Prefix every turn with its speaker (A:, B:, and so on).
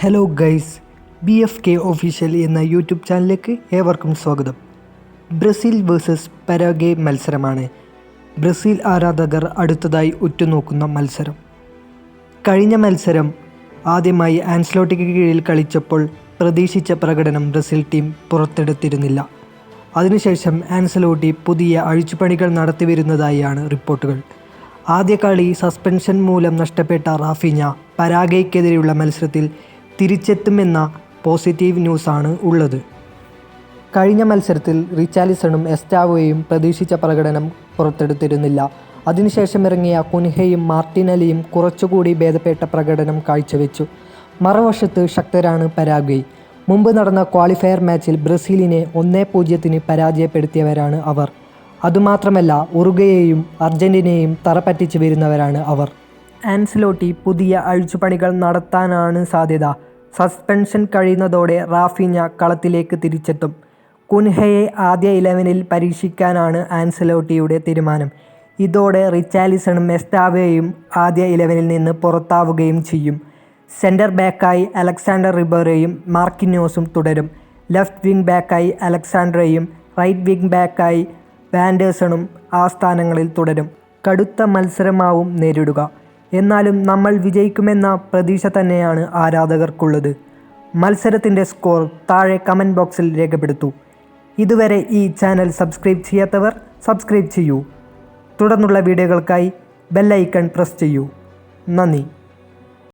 A: Hello guys B F K official എന്ന YouTube ചാനലിലേക്ക് ഏവർക്കും സ്വാഗതം. ബ്രസീൽ വേഴ്സസ് പരാഗെ മത്സരമാണ്. ബ്രസീൽ ആരാധകർ അടുത്തതായി ഉറ്റുനോക്കുന്ന മത്സരം. കഴിഞ്ഞ മത്സരം ആദ്യമായി ആൻസ്ലോട്ടിക്ക് കീഴിൽ കളിച്ചപ്പോൾ പ്രതീക്ഷിച്ച പ്രകടനം ബ്രസീൽ ടീം പുറത്തെടുത്തിരുന്നില്ല. അതിനുശേഷം ആൻസലോട്ടി പുതിയ അഴിച്ചുപണികൾ നടത്തിവരുന്നതായാണ് റിപ്പോർട്ടുകൾ. ആദ്യ കളി സസ്പെൻഷൻ മൂലം നഷ്ടപ്പെട്ട റാഫിഞ്ഞ പരാഗയ്ക്കെതിരെയുള്ള മത്സരത്തിൽ തിരിച്ചെത്തുമെന്ന പോസിറ്റീവ് ന്യൂസാണ് ഉള്ളത്. കഴിഞ്ഞ മത്സരത്തിൽ റിച്ചാലിസണും എസ്റ്റാവോയും പ്രതീക്ഷിച്ച പ്രകടനം പുറത്തെടുത്തിരുന്നില്ല. അതിനുശേഷം ഇറങ്ങിയ കുൻഹയും മാർട്ടിനലിയും കുറച്ചുകൂടി ഭേദപ്പെട്ട പ്രകടനം കാഴ്ചവെച്ചു. മറുവശത്ത് ശക്തരാണ് പരാഗ്വേ. മുമ്പ് നടന്ന ക്വാളിഫയർ മാച്ചിൽ ബ്രസീലിനെ ഒന്നേ പൂജ്യത്തിന് പരാജയപ്പെടുത്തിയവരാണ് അവർ. അതുമാത്രമല്ല ഉറുഗയെയും അർജന്റീനയെയും തറപ്പറ്റിച്ച് വരുന്നവരാണ് അവർ. ആൻസിലോട്ടി പുതിയ അഴിച്ചുപണികൾ നടത്താനാണ് സാധ്യത. സസ്പെൻഷൻ കഴിയുന്നതോടെ റാഫിഞ്ഞ കളത്തിലേക്ക് തിരിച്ചെത്തും. കുൻഹയെ ആദ്യ ഇലവനിൽ പരീക്ഷിക്കാനാണ് ആൻസലോട്ടിയുടെ തീരുമാനം. ഇതോടെ റിച്ചാലിസണും എസ്റ്റാവയും ആദ്യ ഇലവനിൽ നിന്ന് പുറത്താവുകയും ചെയ്യും. സെന്റർ ബാക്കായി അലക്സാണ്ടർ റിബറയും മാർക്കിന്യോസും തുടരും. ലെഫ്റ്റ് വിങ് ബാക്കായി അലക്സാണ്ടറയും റൈറ്റ് വിങ് ബാക്കായി വാൻഡേഴ്സണും ആ സ്ഥാനങ്ങളിൽ തുടരും. കടുത്ത മത്സരമാവും നേരിടുക. എന്നാലും നമ്മൾ വിജയിക്കുമെന്ന പ്രതീക്ഷ തന്നെയാണ് ആരാധകർക്കുള്ളത്. മത്സരത്തിന്റെ സ്കോർ താഴെ കമന്റ് ബോക്സിൽ രേഖപ്പെടുത്തൂ. ഇതുവരെ ഈ ചാനൽ സബ്സ്ക്രൈബ് ചെയ്യാത്തവർ സബ്സ്ക്രൈബ് ചെയ്യൂ. തുടർന്നുള്ള വീഡിയോകൾക്കായി ബെല്ലൈക്കൺ പ്രസ് ചെയ്യൂ. നന്ദി.